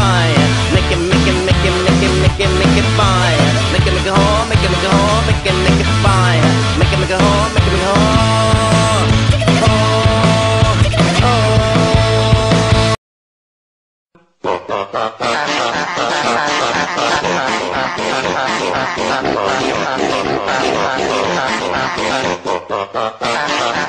buy. Make it, make it, make it, make it, make it, make it buy. Make it, make it home, make it, make it home, make it, make it buy. Make it, make it home, make it, make it home. Oh.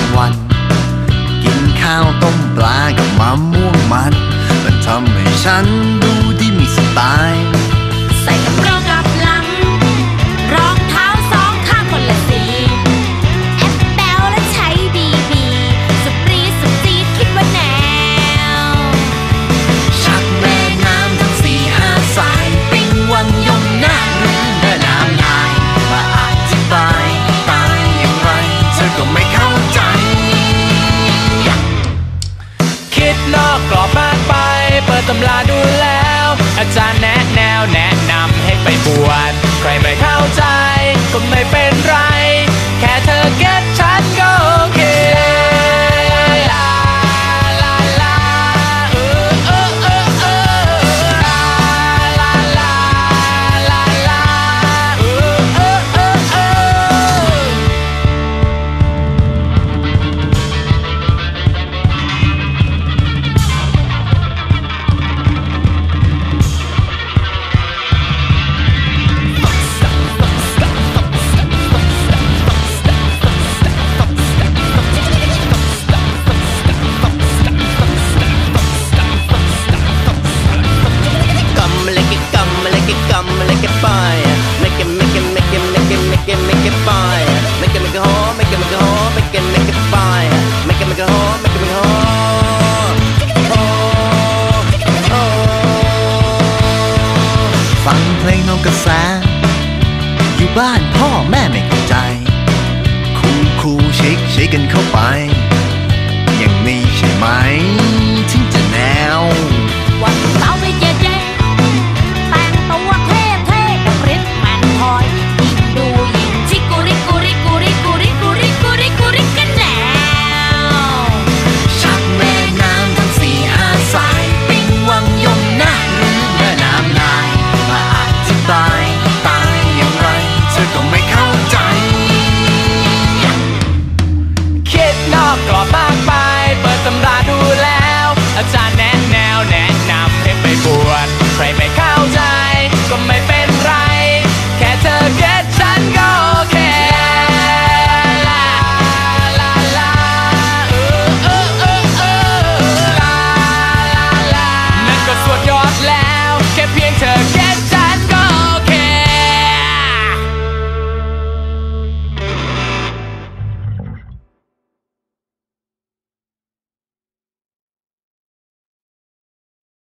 ละวัน กินข้าวต้มปลากับมะม่วงมัน มันทำให้ฉัน อาจารย์แนะแนวแนะนำให้ไปบวชใครไม่เข้าใจก็ไม่เป็น นมกระแส อยู่บ้านพ่อแม่ไม่เข้าใจ คุณครูเช็คเช็คกันเข้าไป อย่างนี้ใช่ไหม นอกกรอบมากไป เปิดตำราดูแล้ว อาจารย์